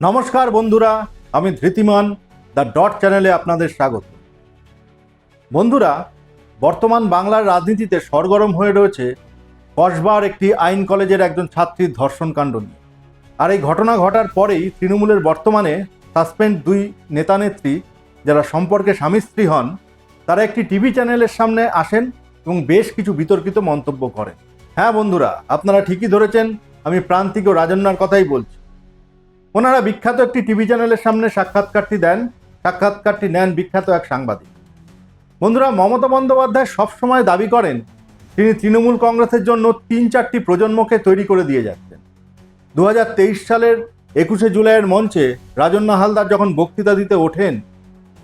নমস্কার বন্ধুরা, আমি ধৃতিমান, দ্য ডট চ্যানেলে আপনাদের স্বাগত। বন্ধুরা, বর্তমান বাংলার রাজনীতিতে সরগরম হয়ে রয়েছে কসবার একটি আইন কলেজের একজন ছাত্রীর ধর্ষণকাণ্ড নিয়ে। আর এই ঘটনা ঘটার পরেই তৃণমূলের বর্তমানে সাসপেন্ড দুই নেতানেত্রী যারা সম্পর্কে স্বামী স্ত্রী হন, তারা একটি টিভি চ্যানেলের সামনে আসেন এবং বেশ কিছু বিতর্কিত মন্তব্য করেন। হ্যাঁ বন্ধুরা, আপনারা ঠিকই ধরেছেন, আমি প্রান্তিক ও রাজন্যার কথাই বলছি। ওনারা বিখ্যাত একটি টিভি চ্যানেলের সামনে সাক্ষাৎকারটি দেন। সাক্ষাৎকারটি নেন বিখ্যাত এক সাংবাদিক। বন্ধুরা, মমতা বন্দ্যোপাধ্যায় সবসময় দাবি করেন, তিনি তৃণমূল কংগ্রেসের জন্য তিন চারটি প্রজন্মকে তৈরি করে দিয়ে যাচ্ছেন। দু হাজার তেইশ সালের একুশে জুলাইয়ের মঞ্চে রাজন্না হালদার যখন বক্তৃতা দিতে ওঠেন,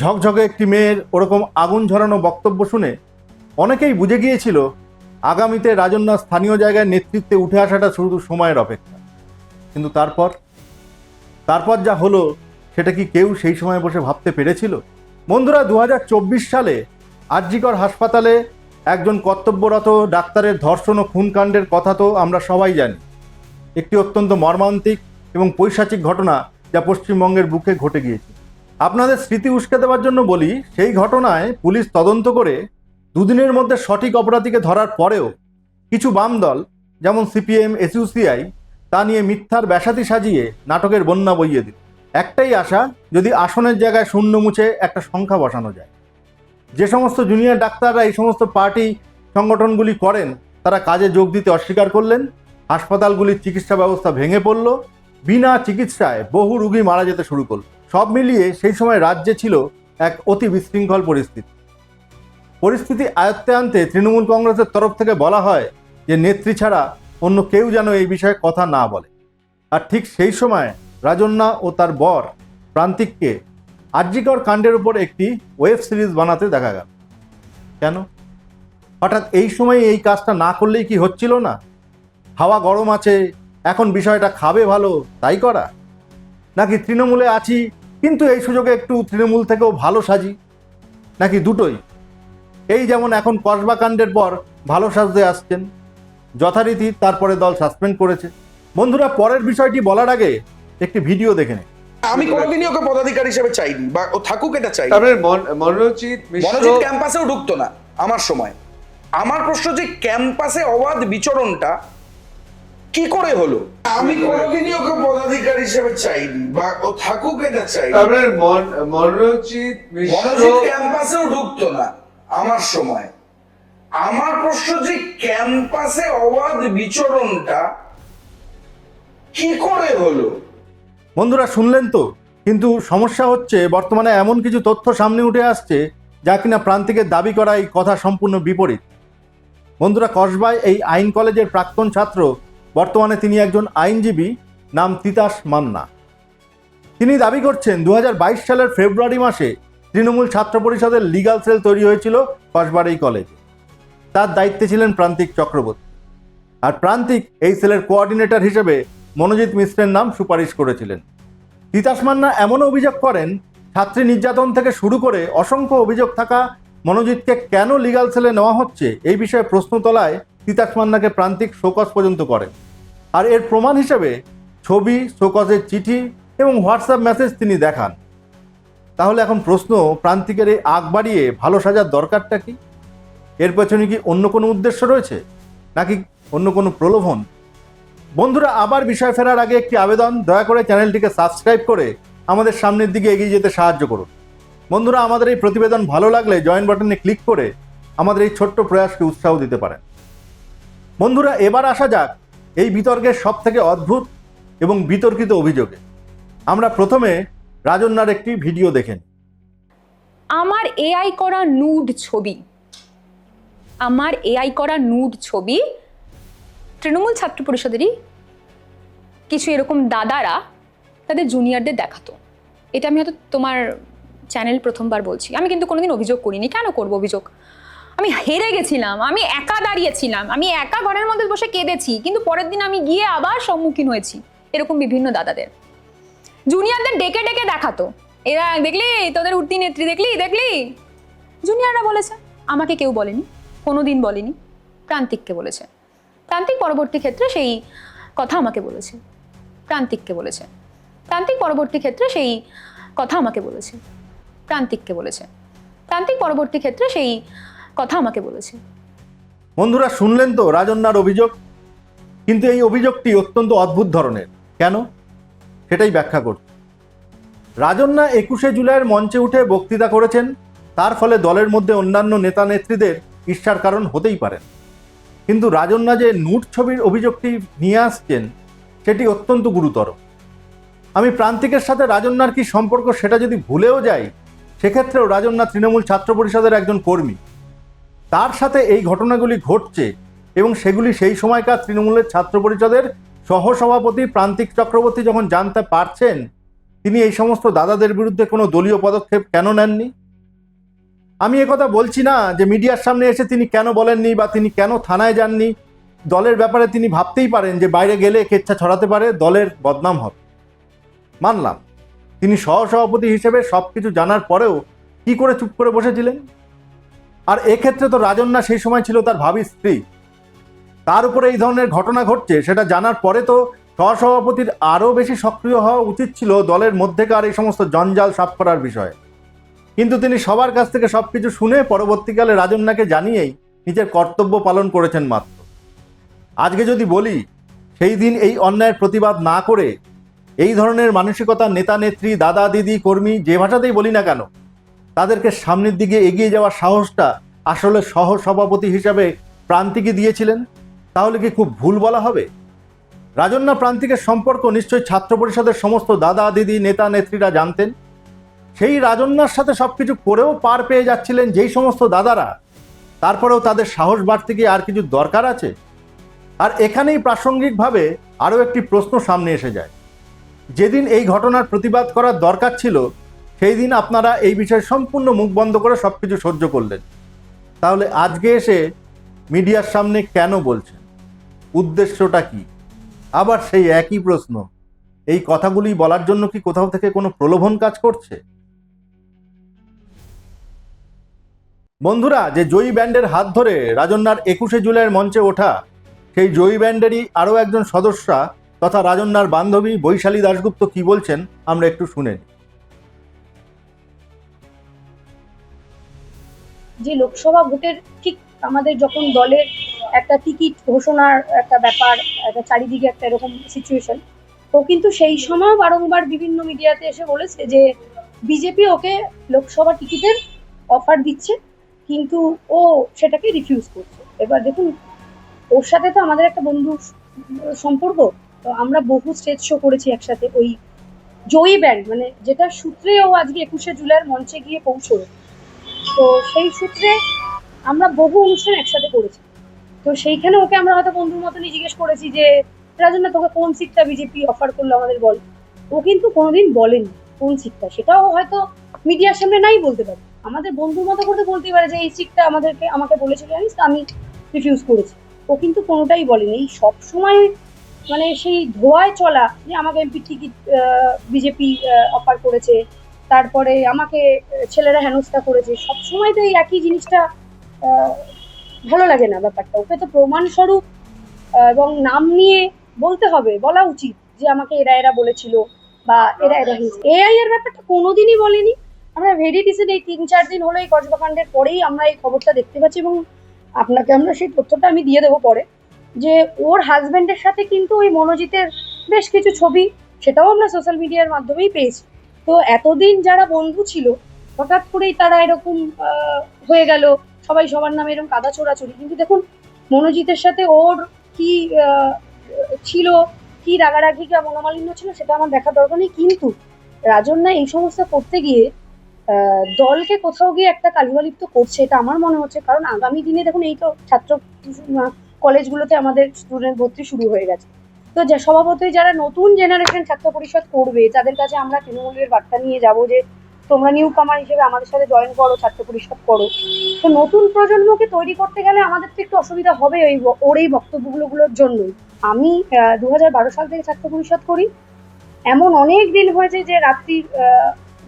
ঝকঝকে একটি মেয়ের ওরকম আগুন ঝরানো বক্তব্য শুনে অনেকেই বুঝে গিয়েছিল, আগামীতে রাজন্না স্থানীয় জায়গায় নেতৃত্বে উঠে আসাটা শুধু সময়ের অপেক্ষা। কিন্তু তারপর তারপর যা হলো, সেটা কি কেউ সেই সময় বসে ভাবতে পেরেছিল? বন্ধুরা দু হাজার চব্বিশ সালে আরজিকর হাসপাতালে একজন কর্তব্যরত ডাক্তারের ধর্ষণ ও খুনকাণ্ডের কথা তো আমরা সবাই জানি। একটি অত্যন্ত মর্মান্তিক এবং পৈশাচিক ঘটনা যা পশ্চিমবঙ্গের বুকে ঘটে গিয়েছে। আপনাদের স্মৃতি উস্কে দেওয়ার জন্য বলি, সেই ঘটনায় পুলিশ তদন্ত করে দুদিনের মধ্যে সঠিক অপরাধীকে ধরার পরেও কিছু বাম দল, যেমন সিপিএম, এসইউসিআই তা নিয়ে মিথ্যার ব্যাসাতি সাজিয়ে নাটকের বন্যা বইয়ে দিল। একটাই আশা, যদি আসনের জায়গায় শূন্য মুছে একটা সংখ্যা বসানো যায়। যে সমস্ত জুনিয়র ডাক্তাররা এই সমস্ত পার্টি সংগঠনগুলি করেন, তারা কাজে যোগ দিতে অস্বীকার করলেন, হাসপাতালগুলির চিকিৎসা ব্যবস্থা ভেঙে পড়ল, বিনা চিকিৎসায় বহু রুগী মারা যেতে শুরু করল। সব মিলিয়ে সেই সময় রাজ্যে ছিল এক অতি বিশৃঙ্খল পরিস্থিতি। পরিস্থিতি আয়ত্তে আনতে তৃণমূল কংগ্রেসের তরফ থেকে বলা হয় যে, নেত্রী ছাড়া অন্য কেউ যেন এই বিষয়ে কথা না বলে। আর ঠিক সেই সময় রাজন্যা ও তার বর প্রান্তিককে আর্যিকর কাণ্ডের উপর একটি ওয়েব সিরিজ বানাতে দেখা গেল। কেন? হঠাৎ এই সময় এই কাজটা না করলেই কি হচ্ছিল না? হাওয়া গরম আছে, এখন বিষয়টা খাবে ভালো, তাই করা? নাকি তৃণমূলে আছি, কিন্তু এই সুযোগে একটু তৃণমূল থেকেও ভালো সাজি? নাকি দুটোই? এই যেমন এখন কসবা কাণ্ডের পর ভালো সাজতে আসছেন। যথারীতি তারপরে দল সাসপেন্ড করেছে। বন্ধুরা পরের বিষয়টি বলার আগে একটি ভিডিও দেখে নিন। আমি কোনোদিনই ওকে পদাধিকারী হিসেবে চাইনি বা ও থাকুক এটা চাই। তারপরে মন- মনোজিৎ মিশ্র মনোজিৎ ক্যাম্পাসেও ঢুকতো না আমার সময়। আমার প্রশ্ন যে ক্যাম্পাসে অবাধ বিচরণটা কি করে হলো? আমি কোনোদিনই ওকে পদাধিকারী হিসেবে চাইনি বা ও থাকুক এটা চাই। তারপরে মন- মনোজিৎ মিশ্র মনোজিৎ ক্যাম্পাসেও ঢুকতো না আমার সময়। আমার প্রশ্ন যে ক্যাম্পাসে অবাধ বিচরণটা কি করে হলো? বন্ধুরা, শুনলেন তো? কিন্তু সমস্যা হচ্ছে, বর্তমানে এমন কিছু তথ্য সামনে উঠে আসছে যা কিনা প্রান্তিকের দাবি করা এই কথা সম্পূর্ণ বিপরীত। বন্ধুরা, কসবায় এই আইন কলেজের প্রাক্তন ছাত্র, বর্তমানে তিনি একজন আইনজীবী, নাম তিতাস মান্না। তিনি দাবি করছেন দু হাজার বাইশ সালের ফেব্রুয়ারি মাসে তৃণমূল ছাত্র পরিষদের লিগাল সেল তৈরি হয়েছিল কসবার এই কলেজে। তার দায়িত্বে ছিলেন প্রান্তিক চক্রবর্তী। আর প্রান্তিক এই সেলের কোঅর্ডিনেটর হিসেবে মনোজিৎ মিশ্রের নাম সুপারিশ করেছিলেন। তিতাস মান্না এমন অভিযোগ করেন, ছাত্রী নির্যাতন থেকে শুরু করে অসংখ্য অভিযোগ থাকা মনোজিৎকে কেন লিগাল সেলে নেওয়া হচ্ছে এই বিষয়ে প্রশ্ন তোলায় তিতাস মান্নাকে প্রান্তিক শোকজ পর্যন্ত করেন। আর এর প্রমাণ হিসেবে ছবি, শোকজের চিঠি এবং হোয়াটসঅ্যাপ মেসেজ তিনি দেখান। তাহলে এখন প্রশ্ন, প্রান্তিকের এই আগ বাড়িয়ে ভালো সাজার দরকারটা কি? এর পেছনে কি অন্য কোনো উদ্দেশ্য রয়েছে? নাকি অন্য কোনো প্রলোভন? বন্ধুরা, আবার বিষয় ফেরার আগে একটি আবেদন। দয়া করে চ্যানেলটিকে সাবস্ক্রাইব করে আমাদের সামনের দিকে এগিয়ে যেতে সাহায্য করুন। বন্ধুরা, আমাদের এই প্রতিবেদন ভালো লাগলে জয়েন বাটনে ক্লিক করে আমাদের এই ছোট্ট প্রয়াসকে উৎসাহ দিতে পারেন। বন্ধুরা, এবার আসা যাক এই বিতর্কের সব থেকে অদ্ভুত এবং বিতর্কিত অভিযোগে। আমরা প্রথমে রাজন্যার একটি ভিডিও দেখেন আমার এআই করা নুড ছবি। আমার এআই করা নুড ছবি তৃণমূল ছাত্র পরিষদেরই কিছু এরকম দাদারা তাদের জুনিয়রদের দেখাতো। এটা আমি হয়তো তোমার চ্যানেল প্রথমবার বলছি। আমি কিন্তু কোনোদিন অভিযোগ করিনি। কেন করব অভিযোগ? আমি হেরে গেছিলাম। আমি একা দাঁড়িয়েছিলাম। আমি একা ঘরের মধ্যে বসে কেঁদেছি। কিন্তু পরের দিন আমি গিয়ে আবার সম্মুখীন হয়েছি এরকম বিভিন্ন দাদাদের। জুনিয়রদের ডেকে ডেকে দেখাতো। এরা দেখলি? তোদের উঠতি নেত্রী দেখলি? দেখলি? জুনিয়ররা বলেছে। আমাকে কেউ বলেনি। কোনো দিন বলেনি। প্রান্তিককে বলেছে। প্রান্তিক পরবর্তী ক্ষেত্রে সেই কথা আমাকে বলেছে। প্রান্তিককে বলেছে। প্রান্তিক পরবর্তী ক্ষেত্রে সেই কথা আমাকে বলেছে। প্রান্তিককে বলেছে। প্রান্তিক পরবর্তী ক্ষেত্রে সেই কথা আমাকে বলেছে। বন্ধুরা, শুনলেন তো রাজন্যার অভিযোগ? কিন্তু এই অভিযোগটি অত্যন্ত অদ্ভুত ধরনের। কেন? সেটাই ব্যাখ্যা করছি। রাজন্যা একুশে জুলাইয়ের মঞ্চে উঠে বক্তৃতা করেছেন। তার ফলে দলের মধ্যে অন্যান্য নেতা নেত্রীদের ঈর্ষার কারণ হতেই পারেন কিন্তু রাজন্যা যে নুট ছবির অভিযোগটি নিয়ে আসছেন, সেটি অত্যন্ত গুরুতর। আমি প্রান্তিকের সাথে রাজন্যার কি সম্পর্ক সেটা যদি ভুলেও যাই, সেক্ষেত্রেও রাজন্যা তৃণমূল ছাত্র পরিষদের একজন কর্মী। তার সাথে এই ঘটনাগুলি ঘটছে এবং সেগুলি সেই সময়কার তৃণমূলের ছাত্র পরিষদের সহসভাপতি প্রান্তিক চক্রবর্তী যখন জানতে পারছেন, তিনি এই সমস্ত দাদাদের বিরুদ্ধে কোনো দলীয় পদক্ষেপ কেন নেননি? আমি কথা বলছি না যে মিডিয়ার সামনে এসে তিনি কেন বলেননি বা তিনি কেন থানায় যাননি। দলের ব্যাপারে তিনি ভাবতেই পারেন যে বাইরে গেলে কেচ্ছা ছড়াতে পারে, দলের বদনাম হবে। মানলাম, তিনি সহসভাপতি হিসেবে সব কিছু জানার পরেও কি করে চুপ করে বসেছিলেন? আর এক্ষেত্রে তো রাজন্যা সেই সময় ছিল তার ভাবি স্ত্রী। তার উপরে এই ধরনের ঘটনা ঘটছে, সেটা জানার পরে তো সহসভাপতির আরও বেশি সক্রিয় হওয়া উচিত ছিল দলের মধ্যেকার এই সমস্ত জঞ্জাল সাফ করার বিষয়ে। কিন্তু তিনি সবার কাছ থেকে সব কিছু শুনে পরবর্তীকালে রাজন্যাকে জানিয়েই নিজের কর্তব্য পালন করেছেন মাত্র। আজকে যদি বলি, সেই দিন এই অন্যায়ের প্রতিবাদ না করে এই ধরনের মানসিকতা নেতা, নেত্রী, দাদা, দিদি, কর্মী যে ভাষাতেই বলি না কেন, তাদেরকে সামনের দিকে এগিয়ে যাওয়ার সাহসটা আসলে সহ সভাপতি হিসাবে প্রান্তিকে দিয়েছিলেন, তাহলে কি খুব ভুল বলা হবে? রাজন্যা প্রান্তিকের সম্পর্ক নিশ্চয়ই ছাত্র পরিষদের সমস্ত দাদা, দিদি, নেতা, নেত্রীরা জানতেন। সেই রাজন্যার সাথে সব কিছু করেও পার পেয়ে যাচ্ছিলেন যেই সমস্ত দাদারা। তারপরেও তাদের সাহস বাড়তে গিয়ে আর কিছু দরকার আছে? আর এখানেই প্রাসঙ্গিকভাবে আরও একটি প্রশ্ন সামনে এসে যায়। যেদিন এই ঘটনার প্রতিবাদ করার দরকার ছিল, সেই দিন আপনারা এই বিষয়ে সম্পূর্ণ মুখ বন্ধ করে সব কিছু সহ্য করলেন। তাহলে আজকে এসে মিডিয়ার সামনে কেন বলছেন? উদ্দেশ্যটা কি? আবার সেই একই প্রশ্ন, এই কথাগুলি বলার জন্য কি কোথাও থেকে কোনো প্রলোভন কাজ করছে? বন্ধুরা, যে জয়ী ব্যান্ডের হাত ধরে রাজন্যার একুশে জুলাইয়ের মঞ্চে ওঠা, সেই জয়ী ব্যান্ডেরই আরও একজন সদস্যা তথা রাজন্যার বান্ধবী বৈশালী দাশগুপ্ত কি বলছেন, আমরা একটু শুনে যে লোকসভা ভোটের ঠিক আমাদের যখন দলের একটা টিকিট ঘোষণার একটা ব্যাপার, একটা চারিদিকে একটা এরকম সিচুয়েশন ও কিন্তু সেই সময়ও বারংবার বিভিন্ন মিডিয়াতে এসে বলেছে যে বিজেপি ওকে লোকসভা টিকিটের অফার দিচ্ছে। কিন্তু ও সেটাকে রিফিউজ করছে। এবার দেখুন, ওর সাথে তো আমাদের একটা বন্ধু সম্পর্ক, তো আমরা বহু স্টেজ শো করেছি একসাথে। ওই জয়ী ব্যান্ড মানে যেটা সূত্রে ও আজকে একুশে জুলাইয়ের মঞ্চে গিয়ে পৌঁছলো। তো সেই সূত্রে আমরা বহু অনুষ্ঠান একসাথে করেছি। তো সেইখানে ওকে আমরা হয়তো বন্ধুর মতনই জিজ্ঞেস করেছি যে রাজন্না তোকে কোন সিটটা বিজেপি অফার করল আমাদের বল? ও কিন্তু কোনোদিন বলেনি কোন সিটটা সেটাও হয়তো মিডিয়ার সামনে নাই বলতে পারে। আমাদের বন্ধুর মতো করে বলতেই পারে যে, এই সিটটা আমাদেরকে, আমাকে বলেছিল জানিস তো? আমি রিফিউজ করেছি। ও কিন্তু কোনোটাই বলেনি। এই সব সময় মানে সেই ধোয়ায় চলা যে, আমাকে এমপি টিকিট বিজেপি অফার করেছে, তারপরে আমাকে ছেলেরা হেনস্থা করেছে। সব সময় তো এই একই জিনিসটা ভালো লাগে না ব্যাপারটা। ওকে তো প্রমাণস্বরূপ এবং নাম নিয়ে বলতে হবে, বলা উচিত যে, আমাকে এরা এরা বলেছিল বা এরা এরা এআই এর ব্যাপারটা কোনোদিনই বলেনি। আমরা ভেরি রিসেন্ট এই তিন, চার দিন হলো এই কসবাকাণ্ডের পরেই আমরা এই খবরটা দেখতে পাচ্ছি এবং আপনাকে আমরা সেই তথ্যটা আমি দিয়ে দেবো পরে যে ওর হাজবেন্ডের সাথে কিন্তু ওই মনোজিতের বেশ কিছু ছবি সেটাও আমরা সোশ্যাল মিডিয়ার মাধ্যমেই পেয়েছি। তো এতদিন যারা বন্ধু ছিল, হঠাৎ করেই তারা এরকম হয়ে গেল, সবাই সবার নামে এরকম কাদা ছোড়াছড়ি। কিন্তু দেখুন, মনোজিতের সাথে ওর কি ছিল, কি রাগারাগি বা মনোমালিন্য ছিল সেটা আমার দেখার দরকার নেই। কিন্তু রাজন্যা এই সমস্ত করতে গিয়ে দলকে কোথাও গিয়ে একটা কালিমালিপ্ত করছে, এটা আমার মনে হচ্ছে। কারণ আগামী দিনে দেখুন, এই তো ছাত্র কলেজগুলোতে আমাদের স্টুডেন্ট ভর্তি শুরু হয়ে গেছে। তো যে, স্বভাবতই যারা নতুন জেনারেশন ছাত্র পরিষদ করবে, তাদের কাছে আমরা তৃণমূলের বার্তা নিয়ে যাব যে, তোমরা নিউ কামার হিসেবে আমাদের সাথে জয়েন করো, ছাত্র পরিষদ করো। তো নতুন প্রজন্মকে তৈরি করতে গেলে আমাদের তো একটু অসুবিধা হবে ওই ওর এই বক্তব্যগুলোগুলোর জন্যই। আমি দু হাজার বারো সাল থেকে ছাত্র পরিষদ করি। এমন অনেক দিন হয়েছে যে, রাত্রি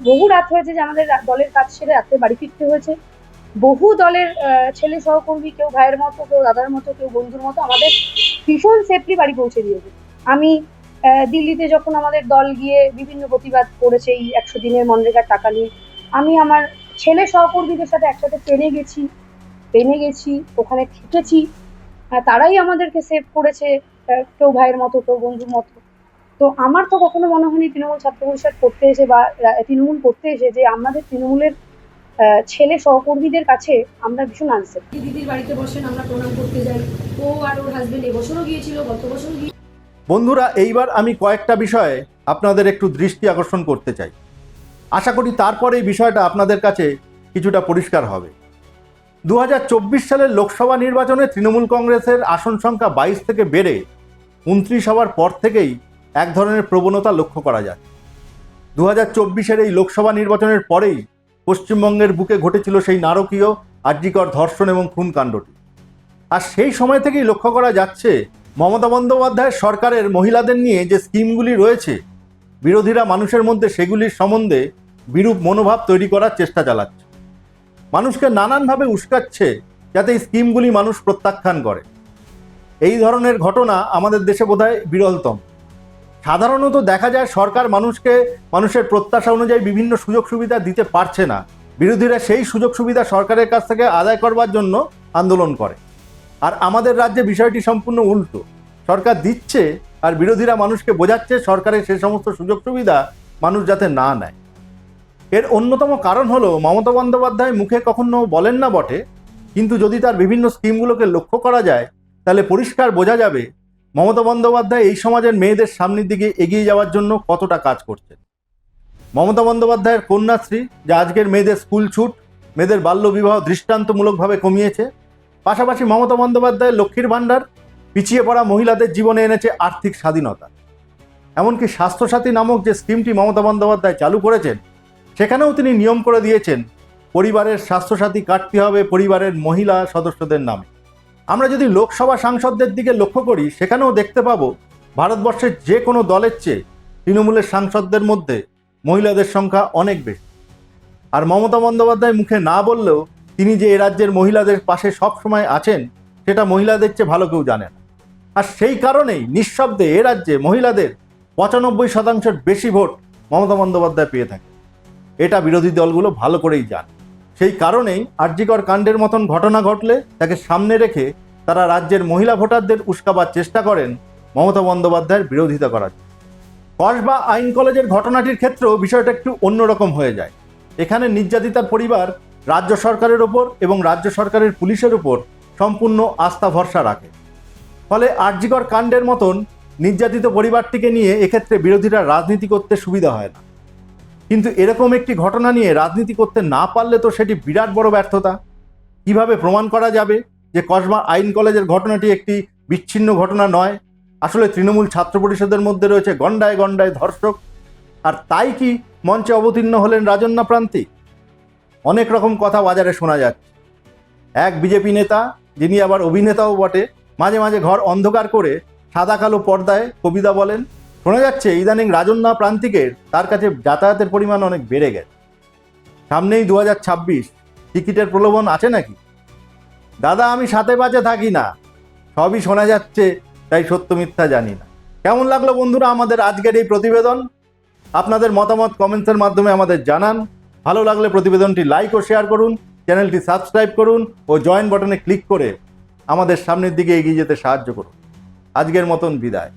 বহু রাত হয়েছে যে আমাদের দলের কাজ সেরে রাত্রে বাড়ি ফিরতে হয়েছে। বহু দলের ছেলে সহকর্মী, কেউ ভাইয়ের মতো, কেউ দাদার মতো, কেউ বন্ধুর মতো আমাদের ভীষণ সেফলি বাড়ি পৌঁছে দিয়েছে। আমি দিল্লিতে যখন আমাদের দল গিয়ে বিভিন্ন প্রতিবাদ করেছে এই একশো দিনের মনরেগার টাকা নিয়ে, আমি আমার ছেলে সহকর্মীদের সাথে একসাথে ট্রেনে গেছি ট্রেনে গেছি, ওখানে থেকেছি। তারাই আমাদেরকে সেভ করেছে কেউ ভাইয়ের মতো, কেউ বন্ধুর মতো। তো আমার তো কখনো মনে হয়নি তৃণমূল ছাত্র পরিষদ করতে এসে বা তৃণমূল করতে এসে যে আমাদের তৃণমূলের ছেলে সহকর্মীদের কাছে আমরা ভীষণ আনসেফ দিদির বাড়িতে বসেন আমরা প্রণাম করতে যাই। ও আর ওর হাজবেন্ড এবছরও গিয়েছিল গত বছরও গিয়ে বন্ধুরা এইবার আমি কয়েকটা বিষয়ে আপনাদের একটু দৃষ্টি আকর্ষণ করতে চাই। আশা করি তারপরে এই বিষয়টা আপনাদের কাছে কিছুটা পরিষ্কার হবে। দু হাজার চব্বিশ সালের লোকসভা নির্বাচনে তৃণমূল কংগ্রেসের আসন সংখ্যা বাইশ থেকে বেড়ে উনত্রিশ হওয়ার পর থেকেই এক ধরনের প্রবণতা লক্ষ্য করা যায়। দু হাজার চব্বিশের এই লোকসভা নির্বাচনের পরেই পশ্চিমবঙ্গের বুকে ঘটেছিল সেই নারকীয়, আর্যিকর ধর্ষণ এবং খুন কাণ্ডটি। আর সেই সময় থেকেই লক্ষ্য করা যাচ্ছে, মমতা বন্দ্যোপাধ্যায়ের সরকারের মহিলাদের নিয়ে যে স্কিমগুলি রয়েছে, বিরোধীরা মানুষের মধ্যে সেগুলির সম্বন্ধে বিরূপ মনোভাব তৈরি করার চেষ্টা চালাচ্ছে। মানুষকে নানানভাবে উস্কাচ্ছে যাতে এই স্কিমগুলি মানুষ প্রত্যাখ্যান করে। এই ধরনের ঘটনা আমাদের দেশে বোধহয় বিরলতম। সাধারণত দেখা যায় সরকার মানুষকে, মানুষের প্রত্যাশা অনুযায়ী বিভিন্ন সুযোগ সুবিধা দিতে পারছে না। বিরোধীরা সেই সুযোগ সুবিধা সরকারের কাছ থেকে আদায় করবার জন্য আন্দোলন করে। আর আমাদের রাজ্যে বিষয়টি সম্পূর্ণ উল্টো। সরকার দিচ্ছে আর বিরোধীরা মানুষকে বোঝাচ্ছে সরকারের সে সমস্ত সুযোগ সুবিধা মানুষ যাতে না নেয়। এর অন্যতম কারণ হলো, মমতা বন্দ্যোপাধ্যায় মুখে কখনো বলেন না বটে, কিন্তু যদি তার বিভিন্ন স্কিমগুলোকে লক্ষ্য করা যায়, তাহলে পরিষ্কার বোঝা যাবে মমতা বন্দ্যোপাধ্যায় এই সমাজের মেয়েদের সামনের দিকে এগিয়ে যাওয়ার জন্য কতটা কাজ করছেন? মমতা বন্দ্যোপাধ্যায়ের কন্যাশ্রী, যা আজকের মেয়েদের স্কুল ছুট, মেয়েদের বাল্যবিবাহ দৃষ্টান্তমূলকভাবে কমিয়েছে, পাশাপাশি মমতা বন্দ্যোপাধ্যায়ের লক্ষ্মীর ভাণ্ডার, পিছিয়ে পড়া মহিলাদের জীবনে এনেছে আর্থিক স্বাধীনতা। এমনকি স্বাস্থ্যসাথী নামক যে স্কিমটি মমতা বন্দ্যোপাধ্যায় চালু করেছেন, সেখানেও তিনি নিয়ম করে দিয়েছেন, পরিবারের স্বাস্থ্যসাথী কাটতে হবে পরিবারের মহিলা সদস্যদের নামে। আমরা যদি লোকসভা সাংসদদের দিকে লক্ষ্য করি, সেখানেও দেখতে পাবো ভারতবর্ষের যে কোনো দলের চেয়ে তৃণমূলের সাংসদদের মধ্যে মহিলাদের সংখ্যা অনেক বেশি। আর মমতা বন্দ্যোপাধ্যায় মুখে না বললেও তিনি যে এ রাজ্যের মহিলাদের পাশে সব সময় আছেন, সেটা মহিলাদের চেয়ে ভালো কেউ জানে না। আর সেই কারণেই নিঃশব্দে এ রাজ্যে মহিলাদের পঁচানব্বই শতাংশের বেশি ভোট মমতা বন্দ্যোপাধ্যায় পেয়ে থাকে এটা বিরোধী দলগুলো ভালো করেই জানে। সেই কারণেই আর্যিকর কাণ্ডের মতন ঘটনা ঘটলে তাকে সামনে রেখে তারা রাজ্যের মহিলা ভোটারদের উস্কাবার চেষ্টা করেন মমতা বন্দ্যোপাধ্যায়ের বিরোধিতা করার। কসবা আইন কলেজের ঘটনাটির ক্ষেত্রেও বিষয়টা একটু অন্যরকম হয়ে যায়। এখানে নির্যাতিতার পরিবার রাজ্য সরকারের ওপর এবং রাজ্য সরকারের পুলিশের উপর সম্পূর্ণ আস্থা ভরসা রাখে। ফলে আর্যিকর কাণ্ডের মতন নির্যাতিত পরিবারটিকে নিয়ে এক্ষেত্রে বিরোধীরা রাজনীতি করতে সুবিধা হয় না। কিন্তু এরকম একটি ঘটনা নিয়ে রাজনীতি করতে না পারলে তো সেটি বিরাট বড় ব্যর্থতা। কীভাবে প্রমাণ করা যাবে যে কসবা আইন কলেজের ঘটনাটি একটি বিচ্ছিন্ন ঘটনা নয়? আসলে তৃণমূল ছাত্র পরিষদের মধ্যে রয়েছে গন্ডায় গন্ডায় ধর্ষক। আর তাই কি মঞ্চে অবতীর্ণ হলেন রাজন্যা প্রান্তিক? অনেক রকম কথা বাজারে শোনা যাচ্ছে। এক বিজেপি নেতা, যিনি আবার অভিনেতাও বটে, মাঝে মাঝে ঘর অন্ধকার করে সাদা কালো পর্দায় কবিতা বলেন শোনা যাচ্ছে, ইদানিং রাজন্যা প্রান্তিকের তার কাছে যাতায়াতের পরিমাণ অনেক বেড়ে গেছে। সামনেই দু হাজার ছাব্বিশ, টিকিটের প্রলোভন আছে নাকি? দাদা, আমি সাথে পাচে থাকি না। সবই শোনা যাচ্ছে, তাই সত্য মিথ্যা জানি না। কেমন লাগল বন্ধুরা আমাদের আজকের এই প্রতিবেদন? আপনাদের মতামত কমেন্টসের মাধ্যমে আমাদের জানান। ভালো লাগলে প্রতিবেদনটি লাইক ও শেয়ার করুন, চ্যানেলটি সাবস্ক্রাইব করুন ও জয়েন বাটনে ক্লিক করে আমাদের সামনের দিকে এগিয়ে যেতে সাহায্য করুন। আজকের মতন বিদায়।